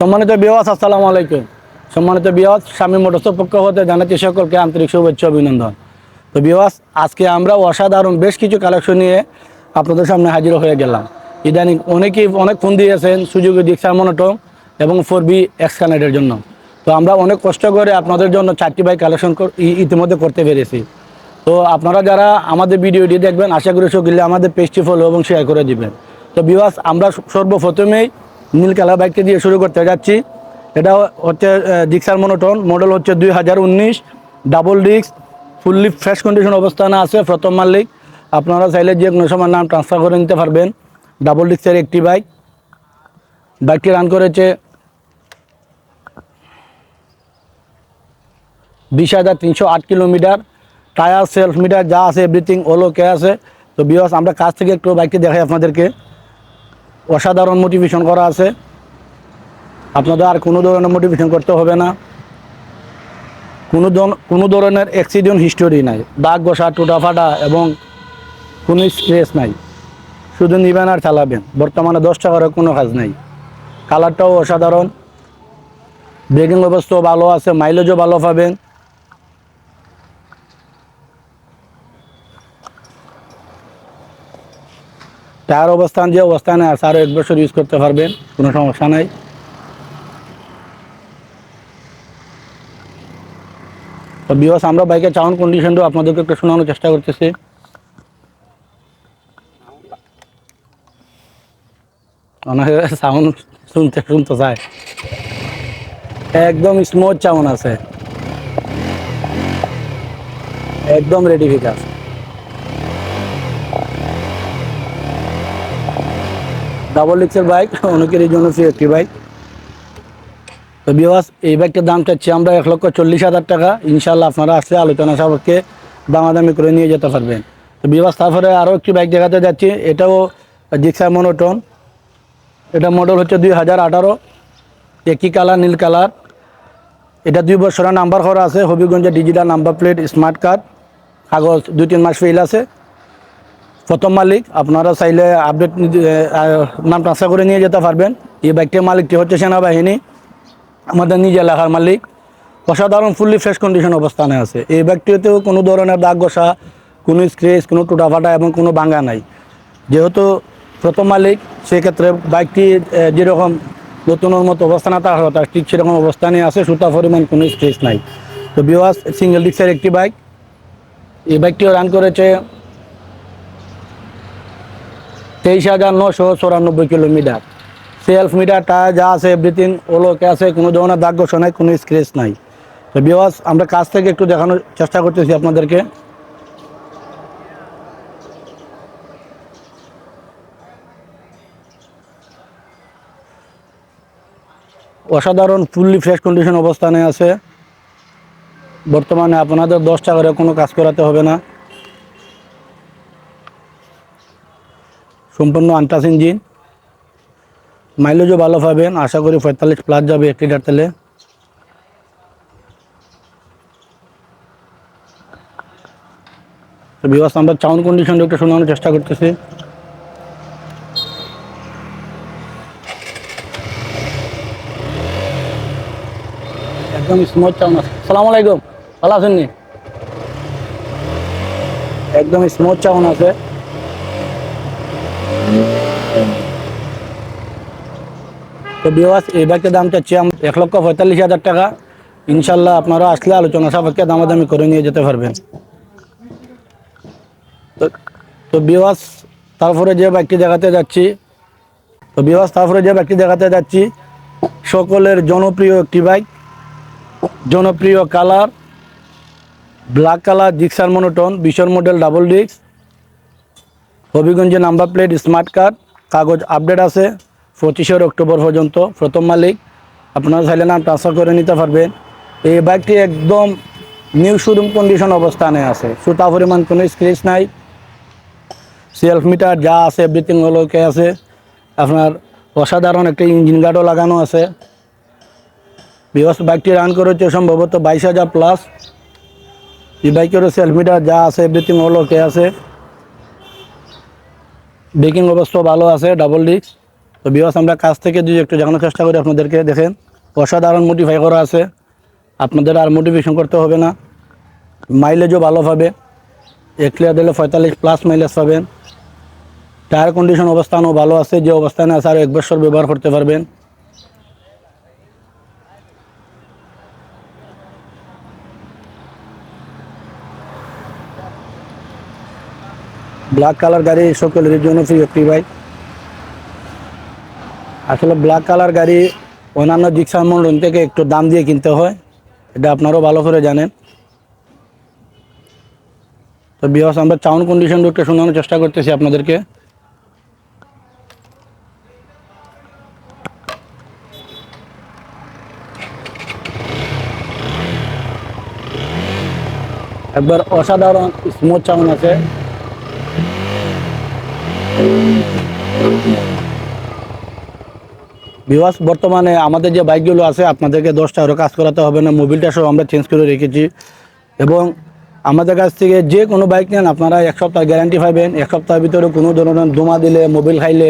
সম্মানিত বিওয়াস আসসালামু আলাইকুম। সম্মানিত বিওয়াস স্বামী মোটরসের পক্ষ হতে জানাচ্ছি সকলকে আন্তরিক শুভেচ্ছা অভিনন্দন। তো বিওয়াস আজকে আমরা অসাধারণ বেশ কিছু কালেকশন নিয়ে আপনাদের সামনে হাজির হয়ে গেলাম। ইদানিং অনেকেই অনেক ফোন দিয়েছেন, সুযোগে দিকসার মনোটম এবং ফোর বি এক্সকানেটের জন্য। তো আমরা অনেক কষ্ট করে আপনাদের জন্য চারটি বাইক কালেকশন ইতিমধ্যে করতে পেরেছি। তো আপনারা যারা আমাদের ভিডিওটি দেখবেন, আশা করি সকলে আমাদের পেজটি ফলো এবং শেয়ার করে দিবেন। তো বিওয়াস আমরা সর্বপ্রথমেই নীল কালার বাইকটি দিয়ে শুরু করতে যাচ্ছি। এটা হচ্ছে ডিক্সার মনোটন মডেল হচ্ছে দুই হাজার উনিশ। Double disc fully fresh condition অবস্থানে আছে, প্রথম মালিক। আপনারা চাইলে যে কোনো সময় নাম ট্রান্সফার করে নিতে পারবেন। ডাবল ডিস্কের একটি বাইক বাইকটি রান করেছে বিশ হাজার তিনশো আট কিলোমিটার। টায়ার সেলফ মিটার যা আছে এভরিথিং ওলো কে আছে। তো বিকজ আমরা কাছ থেকে একটু বাইকটি দেখাই আপনাদেরকে। অসাধারণ মোটিভেশন করা আছে। আপনাদের আর কোনো ধরনের মোটিভেশন করতে হবে না। কোনো কোনো ধরনের অ্যাক্সিডেন্ট হিস্টোরি নাই। দাগ বসা টুটা ফাটা এবং কোনো স্ট্রেস নাই। শুধু নিবেন আর চালাবেন। বর্তমানে দশ টাকার কোনো কাজ নাই। কালারটাও অসাধারণ। ব্রেকিং অবস্থাও ভালো আছে মাইলেজও ভালো পাবেন। টায়ার অবস্থান যে অবস্থানে আছে আরও এক বছর ইউজ করতে পারবেন, কোনো সমস্যা নাই। তো বিকজ আমরা বাইকের চাউন্ড কন্ডিশনটাও আপনাদেরকে একটু শোনানোর চেষ্টা করতেছি। সাউন্ড শুনতে শুনতে চায় একদম স্মুথ চাউন্ড আছে। একদম রেডি ফিকাস ডাবল ডিক্সের বাইক অনেকের এই জন্য ফ্রি একটি বাইক তো বিওয়াস এই বাইকটার দাম চাচ্ছি আমরা এক লক্ষ চল্লিশ হাজার টাকা। ইনশাল্লাহ আপনারা আসলে আলোচনা সাপেক্ষে দামাদামি করে নিয়ে যেতে পারবেন। তো বিওয়াস তারপরে আরও একটি বাইক দেখাতে যাচ্ছি। এটাও জিক্সার মনোটন এটা মডেল হচ্ছে দুই হাজার আঠারো। একই কালার নীল কালার এটা দুই বছরের নাম্বার করা আছে। হবিগঞ্জের digital number plate smart card কাগজ, দুই তিন মাস ফেল আছে। প্রথম মালিক, আপনারা চাইলে আপডেট নাম ট্রান্সফার করে নিয়ে যেতে পারবেন। এই বাইকটির মালিকটি হচ্ছে সেনাবাহিনী, আমাদের নিজে এলাকার মালিক। অসাধারণ ফুললি ফ্রেশ কন্ডিশন অবস্থানে আছে। এই বাইকটিতেও কোনো ধরনের দাগ ঘষা, কোনো স্ক্রেচ কোনো টুটা ফাটা এবং কোনো ভাঙা নাই। যেহেতু প্রথম মালিক, সেক্ষেত্রে বাইকটি যেরকম নতুনের মতো অবস্থানে, তার কথা ঠিক সেরকম অবস্থানে আছে, সুতা পরিমাণ কোনো স্ট্রেস নাই। তো বিওয়াস সিঙ্গেল ডিক্সের একটি বাইক এই বাইকটিও রান করেছে তেইশ হাজার নশো চৌরানব্বই কিলোমিটার। সেলফ মিটার টায়ার যা আছে এভরিথিং ওলোকে আছে, কোনো ধরনের দাগ ঘষা নাই, কোনো স্ক্রেচ নাই। তো বিওয়াস আমরা কাছ থেকে একটু দেখানোর চেষ্টা করতেছি আপনাদেরকে। অসাধারণ ফুললি ফ্রেশ কন্ডিশন অবস্থানে আছে। বর্তমানে আপনাদের দশ টাকারে কোনো কাজ করাতে হবে না। সম্পূর্ণ আনটাস ইঞ্জিন। মাইলেজও ভালো পাবেন, আশা করি পঁয়তাল্লিশ প্লাস যাবে এক লিটার তেলে। বিবাস আমরা চাউন কন্ডিশনটা একটু শোনানোর চেষ্টা করতেছি। একদম স্মুথ চাউন আছে। সালাম আলাইকুম, ভালো আছেন একদম স্মুথ চাউন আছে। তো বিওয়াস এই বাইকের দাম চাচ্ছি এক লক্ষ পঁয়তাল্লিশ হাজার টাকা। ইনশাল্লাহ আপনারা আসলে আলোচনা সাপেক্ষে দামাদামি করে নিয়ে যেতে পারবেন। তো- বিওয়াস তারপরে যে বাইকটি দেখাতে যাচ্ছি, তো বিওয়াস তারপরে যে বাইকটি দেখাতে যাচ্ছি, সকলের জনপ্রিয় একটি বাইক জনপ্রিয় colour black colour Gixxer monotone Bishr model double disc হবিগঞ্জে নাম্বার প্লেট স্মার্ট কার্ড কাগজ আপডেট আছে। পঁচিশের অক্টোবর পর্যন্ত প্রথম মালিক। আপনারা চাইলে নাম ট্রান্সফার করে নিতে পারবেন। এই বাইকটি একদম নিউ শোরুম কন্ডিশন অবস্থানে আছে। সুতা পরিমাণ কোনো স্ক্রেচ নাই। সেলফ মিটার যা আছে এভরিথিং ওকে আছে। আপনার অসাধারণ একটা ইঞ্জিন গার্ডও লাগানো আছে। বিকজ বাইকটি রান করেছে সম্ভবত বাইশ হাজার প্লাস এই বাইকেরও সেলফ মিটার যা আছে এভরিথিং ওকে আছে। ব্রেকিং অবস্থা ভালো আছে ডাবল ডিস্ক তো বিবাস আমরা কাছ থেকে যদি একটু জানানোর চেষ্টা করি আপনাদেরকে, দেখেন, অসাধারণ মোটিফাই করা আছে। আপনাদের আর মোটিভেশন করতে হবে না। মাইলেজও ভালো পাবে। এক লিটার দিলে পঁয়তাল্লিশ প্লাস মাইলেজ পাবেন। টায়ার কন্ডিশন অবস্থানও ভালো আছে। যে অবস্থানে আছে, আর এক বছর ব্যবহার করতে পারবেন। ব্ল্যাক কালার গাড়ি সকলের জন্য ফ্রি একটি বাইক আসলে ব্ল্যাক কালার গাড়ি অন্যান্য জিক্সার মন্ডল থেকে একটু দাম দিয়ে কিনতে হয়। এটা আপনারাও ভালো করে জানেন। তো বিহাস আমরা চাউন কন্ডিশন একটু শোনানোর চেষ্টা করতেছি আপনাদেরকে। একবার অসাধারণ স্মুথ চাউন আছে। বিভাস বর্তমানে আমাদের যে বাইকগুলো আছে, আপনাদেরকে দশটা আরও কাজ করাতে হবে না মোবিলটা সব আমরা চেঞ্জ করে রেখেছি। এবং আমাদের কাছ থেকে যে কোনো বাইক নেন, আপনারা এক সপ্তাহ গ্যারান্টি পাবেন। এক সপ্তাহের ভিতরে কোনো ধরনের দোমা দিলে মোবিল খাইলে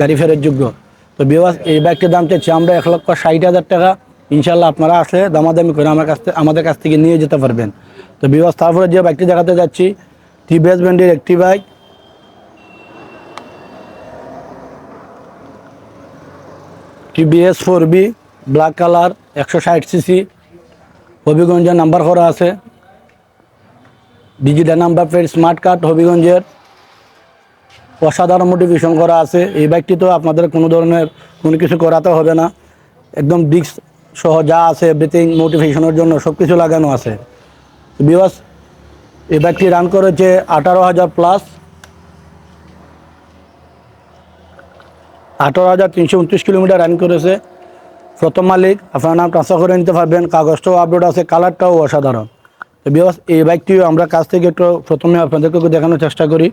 গাড়ি ফেরার যোগ্য। তো বিভাস এই বাইকটির দাম চাচ্ছি আমরা এক লক্ষ ষাট হাজার টাকা। ইনশাল্লাহ আপনারা আসলে দামাদামি করে আমার কাছ থেকে, আমাদের কাছ থেকে নিয়ে যেতে পারবেন। তো বিভাস তারপরে যে বাইকটি দেখাতে যাচ্ছি টিভিএস ব্র্যান্ডের একটি bike. TVS four V black colour একশো ষাট সিসি হবিগঞ্জের নাম্বার করা আছে। Digital number plate smart card হবিগঞ্জের। অসাধারণ মোটিভেশন করা আছে। এই বাইকটি তো আপনাদের কোনো ধরনের কোনো কিছু করাতে হবে না। একদম ডিস্ক সহ যা আছে এভরিথিং মোটিভেশনের জন্য সব কিছু লাগানো আছে। বিবাস এই বাইকটি রান করেছে আঠারো হাজার প্লাস আঠারো হাজার তিনশো উনত্রিশ কিলোমিটার রান করেছে। প্রথম মালিক, আপনার নাম ট্রান্সফার করে নিতে পারবেন। কাগজটাও আপডেট আছে কালারটাও অসাধারণ। এই বাইকটিও আমরা কাছ থেকে একটু প্রথমে আপনাদেরকে দেখানোর চেষ্টা করি।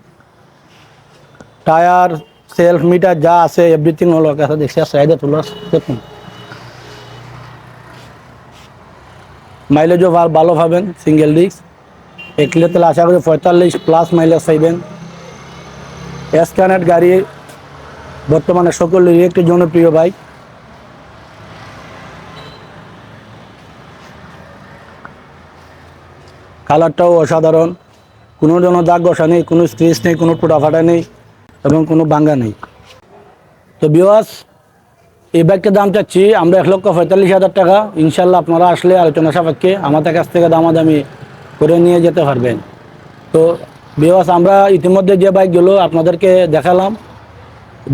টায়ার সেলফ মিটার যা আছে এভরিথিং হলো কাছে দেখছি সাইডে তুলো দেখুন। মাইলেজও ভালো পাবেন সিঙ্গেল ডিস্ক একলে তেলে আশা করি পঁয়তাল্লিশ প্লাস মাইলেজ পাইবেন। এসকানেট গাড়ি বর্তমানে সকলেরই একটি জনপ্রিয় বাইক। কালারটাও অসাধারণ। কোনো জন দাগ বসা নেই, কোনো স্ক্রিচ নেই, কোনো টুটা ফাটা নেই এবং কোনো বাঙ্গা নেই। তো বিওয়াস এই বাইকটার দাম চাচ্ছি, আমরা এক লক্ষ পঁয়তাল্লিশ হাজার টাকা। ইনশাল্লাহ আপনারা আসলে আলোচনা সাপেক্ষে আমাদের কাছ থেকে দামাদামি করে নিয়ে যেতে পারবেন। তো বিওয়াস আমরা ইতিমধ্যে যে বাইকগুলো আপনাদেরকে দেখালাম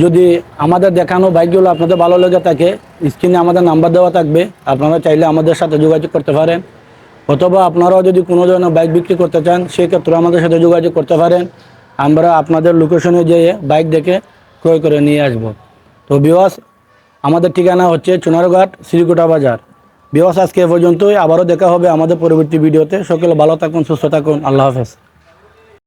যদি আমাদের দেখানো বাইকগুলো আপনাদের ভালো লেগে থাকে, স্ক্রিনে আমাদের নাম্বার দেওয়া থাকবে, আপনারা চাইলে আমাদের সাথে যোগাযোগ করতে পারেন। অথবা আপনারাও যদি কোনো ধরনের বাইক বিক্রি করতে চান সেক্ষেত্রে আমাদের সাথে যোগাযোগ করতে পারেন। আমরা আপনাদের লোকেশনে যেয়ে বাইক দেখে ক্রয় করে নিয়ে আসব। তো বিওয়াস আমাদের ঠিকানা হচ্ছে চুনারঘাট, শ্রীকোটা বাজার। বিওয়াস আজকে পর্যন্তই। আবারও দেখা হবে আমাদের পরবর্তী ভিডিওতে। সকলে ভালো থাকুন, সুস্থ থাকুন। আল্লাহ হাফেজ।